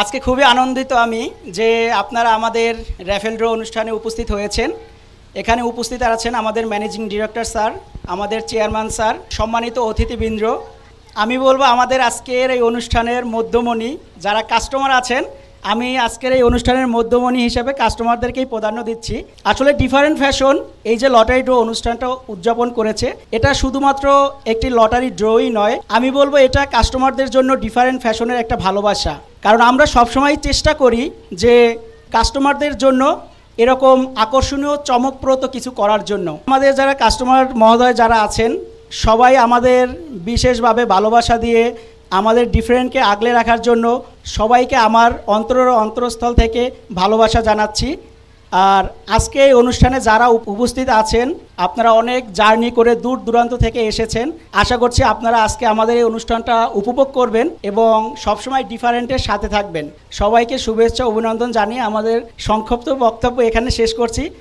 আজকে খুবই আনন্দিত আমি যে আপনারা আমাদের র্যাফেল ড্র অনুষ্ঠানে উপস্থিত হয়েছেন। এখানে উপস্থিত আছেন আমাদের ম্যানেজিং ডিরেক্টর স্যার, আমাদের চেয়ারম্যান স্যার, সম্মানিত অতিথিবৃন্দ। আমি বলব আমাদের আজকের এই অনুষ্ঠানের মধ্যমণি যারা কাস্টমার আছেন আমি আজকের এই অনুষ্ঠানের মধ্যমণি হিসেবে কাস্টমারদেরকেই প্রাধান্য দিচ্ছি। আসলে ডিফারেন্ট ফ্যাশন এই যে লটারি ড্র অনুষ্ঠানটা উদযাপন করেছে, এটা শুধুমাত্র একটি লটারি ড্রই নয়, আমি বলব এটা কাস্টমারদের জন্য ডিফারেন্ট ফ্যাশনের একটা ভালোবাসা। কারণ আমরা সবসময় চেষ্টা করি যে কাস্টমারদের জন্য এরকম আকর্ষণীয়, চমকপ্রদ কিছু করার জন্য। আমাদের যারা কাস্টমার মহোদয় যারা আছেন, সবাই আমাদের বিশেষভাবে ভালোবাসা দিয়ে আমাদের ডিফারেন্টকে আগলে রাখার জন্য সবাইকে আমার অন্তর অন্তরস্থল থেকে ভালোবাসা জানাচ্ছি। আর আজকে এই অনুষ্ঠানে যারা উপস্থিত আছেন, আপনারা অনেক জার্নি করে দূর দূরান্ত থেকে এসেছেন। আশা করছি আপনারা আজকে আমাদের এই অনুষ্ঠানটা উপভোগ করবেন এবং সবসময় ডিফারেন্টের সাথে থাকবেন। সবাইকে শুভেচ্ছা, অভিনন্দন জানিয়ে আমাদের সংক্ষিপ্ত বক্তব্য এখানে শেষ করছি।